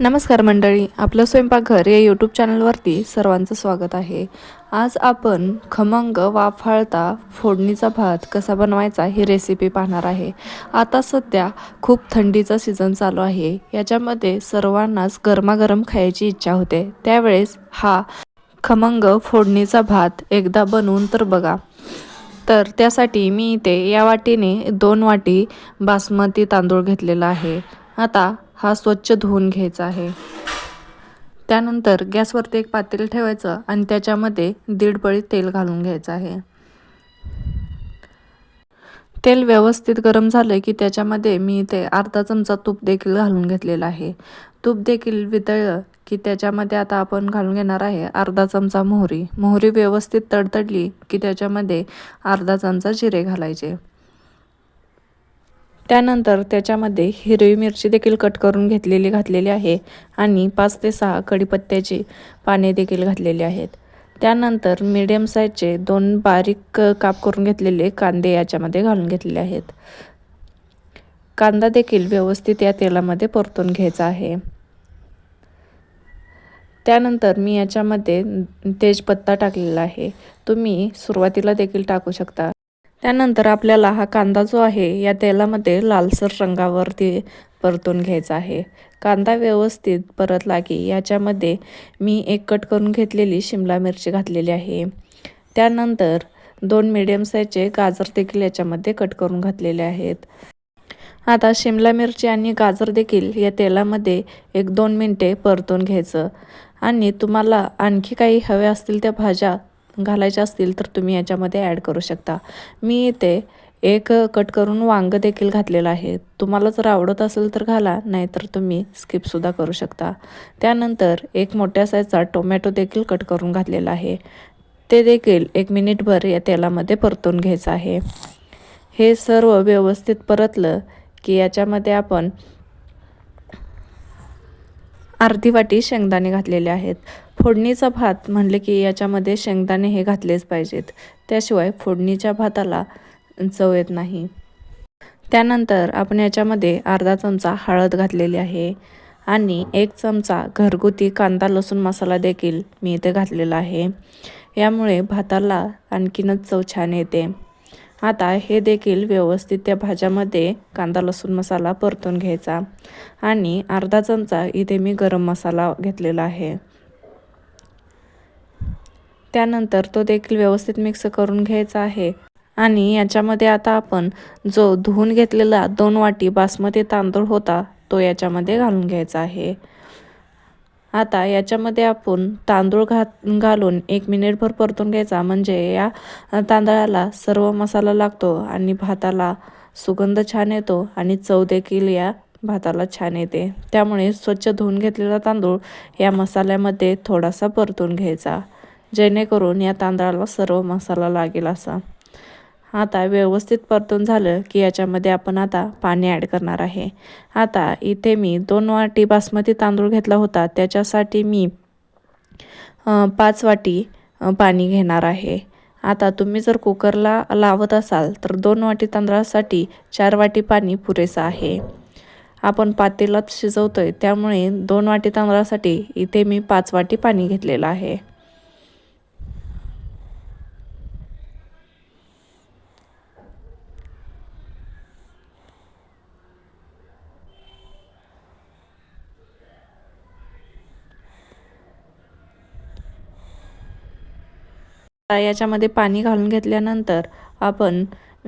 नमस्कार मंडळी आपलं स्वयंपाकघर या यूट्यूब चॅनलवरती सर्वांचं स्वागत आहे. आज आपण खमंग वाफाळता फोडणीचा भात कसा बनवायचा ही रेसिपी पाहणार आहे. आता सध्या खूप थंडीचा सीझन चालू आहे. याच्यामध्ये सर्वांनाच गरमागरम खायची इच्छा होते. त्यावेळेस हा खमंग फोडणीचा भात एकदा बनवून तर बघा. तर त्यासाठी मी इथे या वाटीने दोन वाटी बासमती तांदूळ घेतलेला आहे. आता हा स्वच्छ धुवून घ्यायचा आहे. त्यानंतर गॅसवरती एक पातेल ठेवायचं आणि त्याच्यामध्ये दीड पळी तेल घालून घ्यायचं आहे. तेल व्यवस्थित गरम झालं की त्याच्यामध्ये मी इथे अर्धा चमचा तूप देखील घालून घेतलेला आहे. तूप देखील वितळलं की त्याच्यामध्ये आता आपण घालून घेणार आहे अर्धा चमचा मोहरी. मोहरी व्यवस्थित तडतडली की त्याच्यामध्ये अर्धा चमचा जिरे घालायचे. त्यानंतर त्याच्यामध्ये हिरवी मिरची देखील कट करून घेतलेली घातलेली आहे आणि पाच ते सहा कढीपत्त्याची पाने देखील घातलेली आहेत. त्यानंतर मीडियम साईजचे दोन बारीक काप करून घेतलेले कांदे याच्यामध्ये घालून घेतलेले आहेत. कांदा देखील व्यवस्थित या तेलामध्ये परतून घ्यायचा आहे. त्यानंतर मी याच्यामध्ये तेजपत्ता टाकलेला आहे. तुम्ही सुरुवातीला देखील टाकू शकता. त्यानंतर आपल्याला हा कांदा जो आहे या तेलामध्ये लालसर रंगावरती परतून घ्यायचा आहे. कांदा व्यवस्थित परतला की याच्यामध्ये मी एक कट करून घेतलेली शिमला मिरची घातलेली आहे. त्यानंतर दोन मिडियम साईजचे गाजर देखील याच्यामध्ये कट करून घातलेले आहेत. आता शिमला मिरची आणि गाजर देखील या तेलामध्ये एक दोन मिनटे परतून घ्यायचं. आणि तुम्हाला आणखी काही हवे असतील त्या भाज्या घालायचे असतील तर तुम्ही याच्यामध्ये ॲड करू शकता. मी इथे एक कट करून वांग देखील घातलेलं आहे. तुम्हाला जर आवडत असेल तर घाला नाहीतर तुम्ही स्किपसुद्धा करू शकता. त्यानंतर एक मोठ्या साईजचा टोमॅटो देखील कट करून घातलेला आहे. ते देखील एक मिनिटभर या तेलामध्ये परतून घ्यायचं आहे. हे सर्व व्यवस्थित परतलं की याच्यामध्ये आपण अर्धी वाटी शेंगदाणे घातलेले आहेत. फोडणीचा भात म्हणले की याच्यामध्ये शेंगदाणे हे घातलेच पाहिजेत. त्याशिवाय फोडणीच्या भाताला चव येत नाही. त्यानंतर आपण याच्यामध्ये अर्धा चमचा हळद घातलेली आहे आणि एक चमचा घरगुती कांदा लसूण मसाला देखील मी इथे घातलेला आहे. यामुळे भाताला आणखीनच चव छान येते. आता हे देखील व्यवस्थित त्या भाज्यामध्ये कांदा लसूण मसाला परतून घ्यायचा आणि अर्धा चमचा इथे मी गरम मसाला घेतलेला आहे. त्यानंतर तो देखील व्यवस्थित मिक्स करून घ्यायचा आहे. आणि याच्यामध्ये आता आपण जो धुवून घेतलेला दोन वाटी बासमती तांदूळ होता तो याच्यामध्ये घालून घ्यायचा आहे. आता याच्यामध्ये आपण तांदूळ घात घालून एक मिनिटभर परतून घ्यायचा. म्हणजे या तांदळाला सर्व मसाला लागतो आणि भाताला सुगंध छान येतो आणि चव देखील या भाताला छान येते. त्यामुळे स्वच्छ धुवून घेतलेला तांदूळ या मसाल्यामध्ये थोडासा परतून घ्यायचा. जेणेकरून या तांदळाला सर्व मसाला लागेल असा. आता व्यवस्थित परतून झालं की याच्यामध्ये आपण आता पाणी ॲड करणार आहे. आता इथे मी दोन वाटी बासमती तांदूळ घेतला होता. त्याच्यासाठी मी पाच वाटी पाणी घेणार आहे. आता तुम्ही जर कुकरला लावत असाल तर दोन वाटी तांदळासाठी चार वाटी पाणी पुरेसं आहे. आपण पातेलात आहे त्यामुळे दोन वाटी तांदळासाठी इथे मी पाच वाटी पाणी घेतलेलं आहे. याच्यामध्ये पाणी घालून घेतल्यानंतर आपण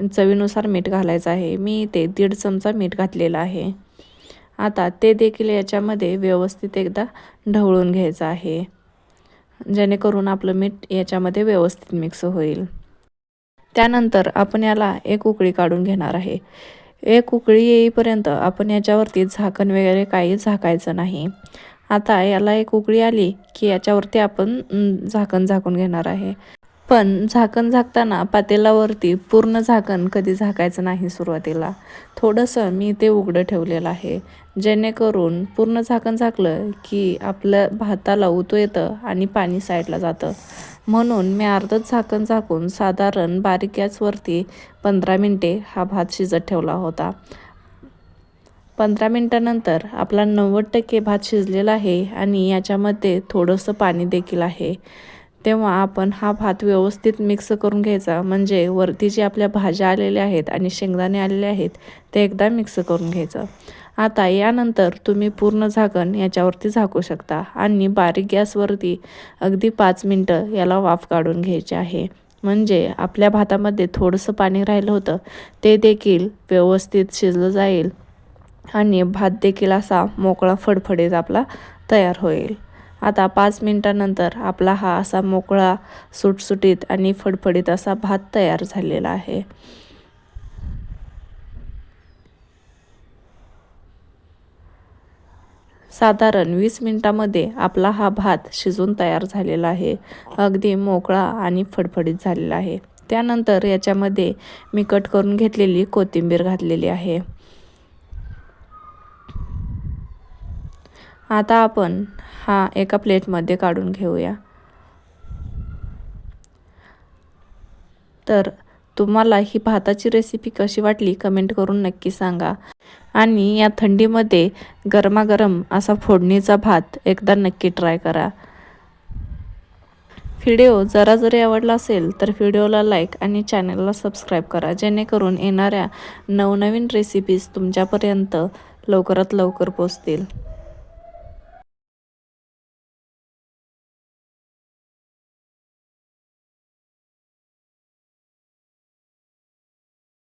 चवीनुसार मीठ घालायचं आहे. मी इथे दीड चमचा मीठ घातलेलं आहे. आता ते देखील याच्यामध्ये व्यवस्थित एकदा ढवळून घ्यायचं आहे. जेणेकरून आपलं मीठ याच्यामध्ये व्यवस्थित मिक्स होईल. त्यानंतर आपण याला एक उकळी काढून घेणार आहे. एक उकळी येईपर्यंत आपण याच्यावरती झाकण वगैरे काही झाकायचं नाही. आता याला एक उकळी आली की याच्यावरती आपण झाकण झाकून घेणार आहे. पण झाकण झाकताना पातेलावरती पूर्ण झाकण कधी झाकायचं नाही सुरुवातीला. थोडंसं मी ते उघडं ठेवलेलं आहे जेणेकरून पूर्ण झाकण झाकलं की आपलं भाताला उतो येतं आणि पाणी साईडला जातं. म्हणून मी अर्धच झाकण झाकून साधारण बारीक गॅसवरती पंधरा मिनटे हा भात शिजत ठेवला होता. पंधरा मिनटानंतर आपला नव्वद टक्के भात शिजलेला आहे आणि याच्यामध्ये थोडंसं पाणी देखील आहे. तेव्हा आपण हा भात व्यवस्थित मिक्स करून घ्यायचा. म्हणजे वरती जे आपल्या भाज्या आलेल्या आहेत आणि शेंगदाणे आलेले आहेत ते एकदा मिक्स करून घ्यायचं. आता यानंतर तुम्ही पूर्ण झाकण याच्यावरती झाकू शकता आणि बारीक गॅसवरती अगदी पाच मिनटं याला वाफ काढून घ्यायचे आहे. म्हणजे आपल्या भातामध्ये थोडंसं पाणी राहिलं होतं ते देखील व्यवस्थित शिजलं जाईल आणि भात देखील असा मोकळा फडफडीत आपला तयार होईल. आता पाच मिनटानंतर आपला हा असा मोकळा सुटसुटीत आणि फडफडीत असा भात तयार झालेला आहे. साधारण वीस मिनटामध्ये आपला हा भात शिजून तयार झालेला आहे. अगदी मोकळा आणि फडफडीत झालेला आहे. त्यानंतर याच्यामध्ये मी कट करून घेतलेली कोथिंबीर घातलेली आहे. आता आपण हा एका प्लेटमध्ये काढून घेऊया. तर तुम्हाला ही भाताची रेसिपी कशी वाटली कमेंट करून नक्की सांगा. आणि या थंडीमध्ये गरमागरम असा फोडणीचा भात एकदा नक्की ट्राय करा. व्हिडिओ जरा जरी आवडला असेल तर व्हिडिओला लाईक आणि चॅनलला सबस्क्राईब करा. जेणेकरून येणाऱ्या नवनवीन रेसिपीज तुमच्यापर्यंत लवकरात लवकर पोचतील